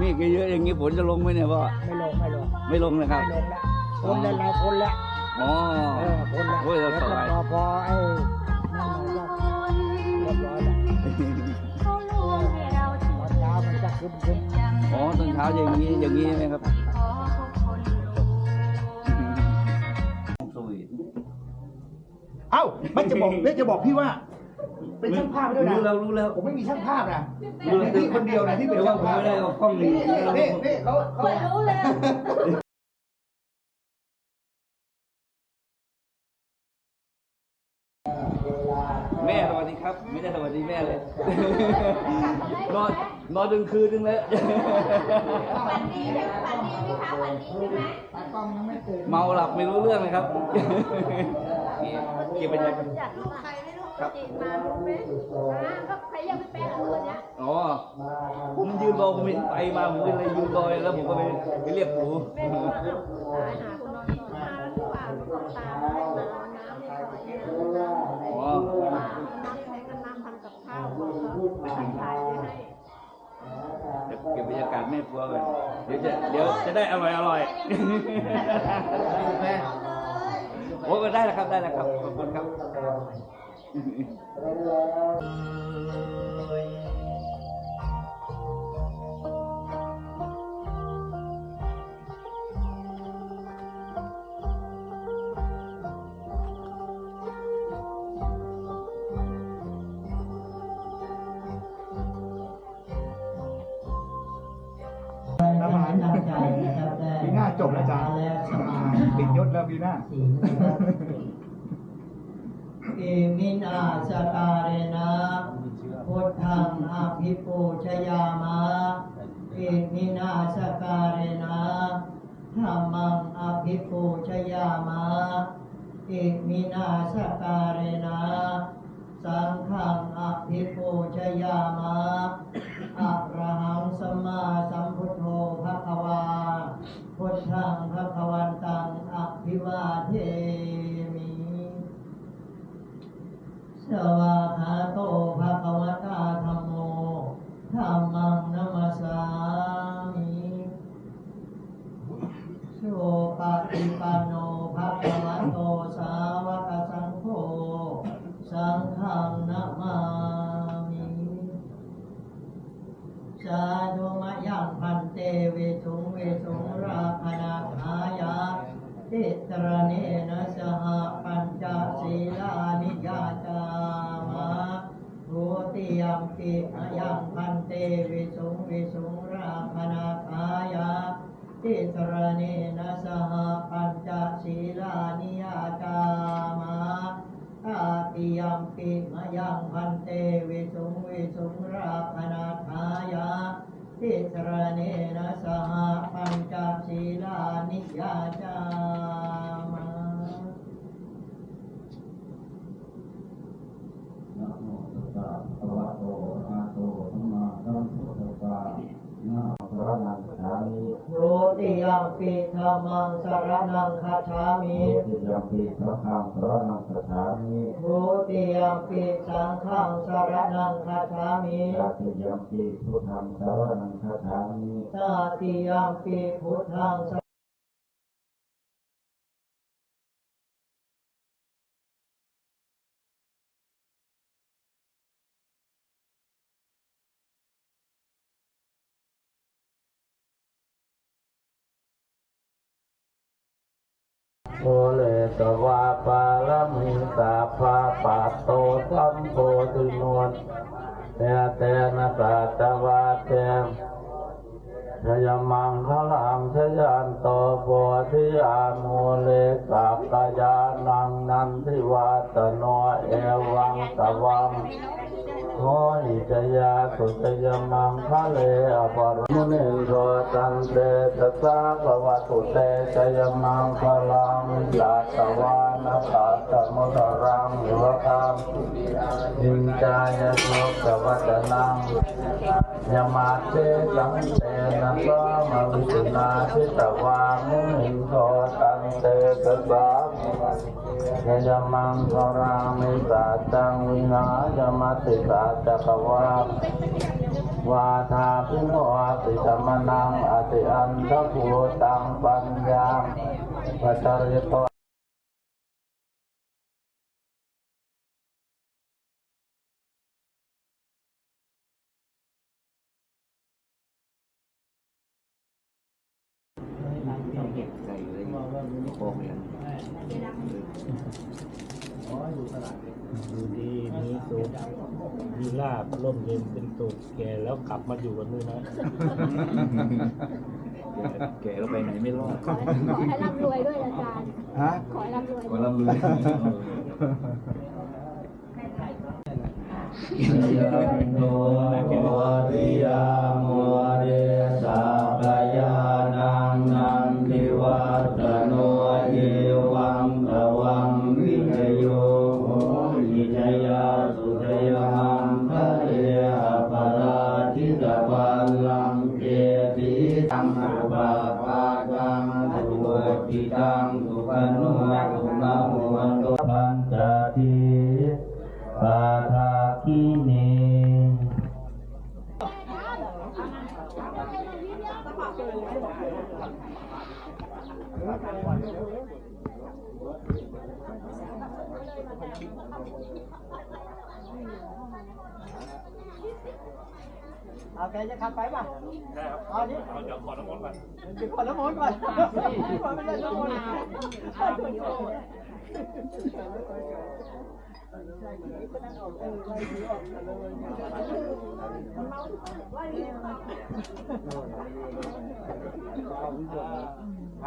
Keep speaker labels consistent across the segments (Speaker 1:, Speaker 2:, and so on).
Speaker 1: มีดเยอะๆอย่างนี้ฝนจะลงไหมเนี่ยพ่อ
Speaker 2: ไม่ลงไม่ลง
Speaker 1: ไม่ลงนะครับ
Speaker 2: ไม่ลงแล้วคนแล้วเราคนแล้ว
Speaker 1: อ๋อ
Speaker 2: เออคนแล้ว
Speaker 1: โอ้ยเรา
Speaker 2: แล้ว
Speaker 1: ส
Speaker 2: ก็
Speaker 1: บาย
Speaker 2: พอพอไอ้นั่นหน่อยก็เรียบร้อยแล้วตอนเช้ามันจะคึมคึม
Speaker 1: อ๋อตอนเช้าอย่างนี้อย่างนี้ใช่ไหมครับสวีท
Speaker 3: เอ้าไม่จะบอกไม่จะบอกพี่ว่า เป็นช่างภาพด้วยนะ
Speaker 1: รู้แล้วรู้แล้ว
Speaker 3: ผมไม่มีช่างภาพนะมีพี่คนเดียวนะที่เป็น
Speaker 1: เดี๋ยวว่า
Speaker 3: ช่าง
Speaker 1: ผม
Speaker 3: ภาพ
Speaker 1: ไม่ได้เอากล้อง
Speaker 3: นี่
Speaker 1: นี่
Speaker 3: นี่นี่เขาเขา
Speaker 4: รู้เลย
Speaker 1: แม่สวัสดีครับ ไม่ได้สวัสดีแม่เลยนอนนอนดึงคืนนึงแล้ว
Speaker 4: ฝันดีไหมฝันดีไหมคะฝันดีใช่ไหม
Speaker 3: ตากล้องยังไม่ตื่น
Speaker 1: เมาหลับไม่รู้เรื่องเลยครับเก็บบรรยากาศ
Speaker 4: จากลูกใครไม่รู้เขาจีบมารู้ไหมมาก็ใครยังไม่แปลงตัวเนี้ย
Speaker 1: อ๋อ ผมยืนรอผมเห็นไฟมาผมก็เลยยืนรอแล้วผมก็ไปไปเรียกปู่
Speaker 4: แม่ก็ว่าตายหาคนนอนมาแล้วหรือเปล่าตาไม่มาน้ำไม่ไหล
Speaker 1: อ๋อ
Speaker 4: น้ำใช้กันน้ำทำกับข้าวบอกเขาถ่ายไปให้
Speaker 1: เดี๋ยวเก็บบรรยากาศแม่ครัวก่อนเดี๋ยวจะเดี๋ยวจะได้อร่อยอร่อย
Speaker 3: แม่
Speaker 1: โอ้ก็ได้แล้วครับได้แล้วครับขอบคุณครับ
Speaker 3: ทหาร ปีหน้าจบแล้วจ้ะปิดยศแล้วปีหน้า
Speaker 5: เอ มินาสการเนะพุทธังอภิปูชยามะเอมินาสการเนะธรรมังอภิปูชยามะเอมินาสการ โตภะคะว สุงเวสุราคณาขายาติตรเนนะสหปัญจศีลานิยาจามะอาติยมปิมยังพันเตวิสุงวิสุงราคณาทายาติสรเนนะสหปัญจศีลานิยาจามะ
Speaker 6: นะโมตัสสะภะคะวะโต โมตัสสะภะคะวะโต
Speaker 5: โรติยัมปิธรรมังสรนังคาชามิ
Speaker 6: ติยัมปิสังฆังสรณังคัจฉามิ
Speaker 5: โรติยัมปิสังฆังสรนังคาชามิ
Speaker 6: ตติยัมปิพุทธังสรณังคัจฉามิ
Speaker 5: ตาติยัมปิพุทธังส
Speaker 6: โมเลสวาปาลมิสาภาปาโตสัมโพธินวลเตเตนะสาตวาเตม ชยมังคลังชยันโตโพธิอาโมเลสักกายานังนันทิวาตโนเอวังตวังโหหิจยาสุจยมังคะเลอปรมุนิโรตันเตตสาภวตุเตชยมังคลังยาตวา นาคาตมุตรังยุวคามอินจายโสกวัตนังยมาเตสังเตนะสามวิสุนาทิตวามุนิโทตังเตตสายยมังคารามิสาจังวิหายมาติสาจักวาวาทาพิโนอาติสมนังอติอันทภูตังปัญญาปัจจริโต
Speaker 1: เลยโคกเลย
Speaker 7: ดูดีมีสุขมีลาบร่มเย็นเป็นสุขแก่แล้วกลับมาอยู่กันด้วยนะ
Speaker 1: แก่แล้วไปไหนไม่รอด
Speaker 8: ขอให้ร่ำรวยด้วยอาจารย์
Speaker 3: ฮะ
Speaker 8: ขอให้ร่ำรวย
Speaker 1: ขอลำเลย
Speaker 6: ยะโนวริยามุ ติตังสุปาปากังสุโวติตังสุปนุสุนาโหตุปัญจทีปาทาคิเน
Speaker 4: เอาแกจะขับไปป่ะเอาดิเดี๋ยวขอน้ำมนต์ก่อนเดี๋ยวขอน้ำมนต์ก่อนไม่ได้น้ำมนต์
Speaker 7: พร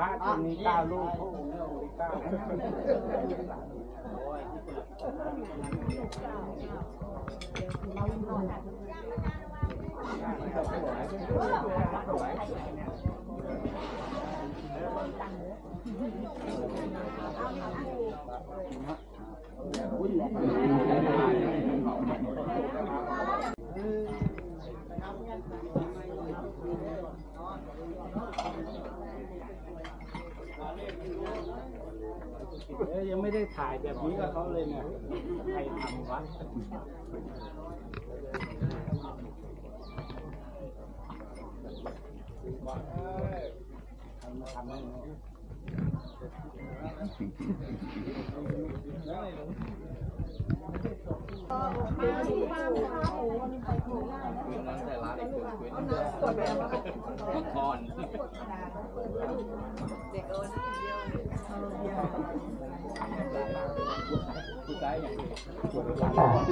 Speaker 7: ะที่มีเก้าลูกพเอ้ย ยังไม่ได้ถ่ายแบบนี้กับเขาเลยเนี่ยใครทำวะ
Speaker 4: อ่า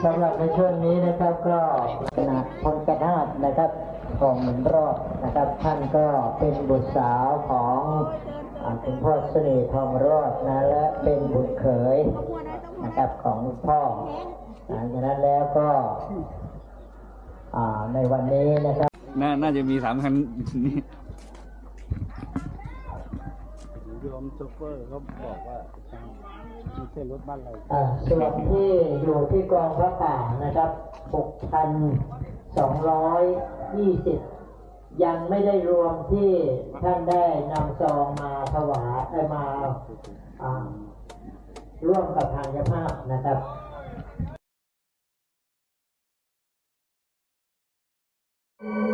Speaker 4: สำหรับในช่วงนี้นะครับก็นะพลกนาฏ นะครับของหมุนรอดนะครับ ท่านก็เป็นบุตรสาวของอ่าคุณพ่อเสน่ห์ทองรอดนะและเป็นบุตรเขยนะครับของคุณพ่อหลังจากนั้นแล้วก็อ่าในวันนี้นะครับ
Speaker 1: น่าน่าจะมีสามคันนี่
Speaker 7: โยมโชเฟอร์เขาบอกว่าไม่ใช่รถบ้านเรา
Speaker 4: อ่าส่วนที่อยู่ที่กองพระป่านะครับ 220 ยังไม่ได้รวมที่ท่านได้นำซองมาถวายมาร่วมกับทางยภาพนะครับอ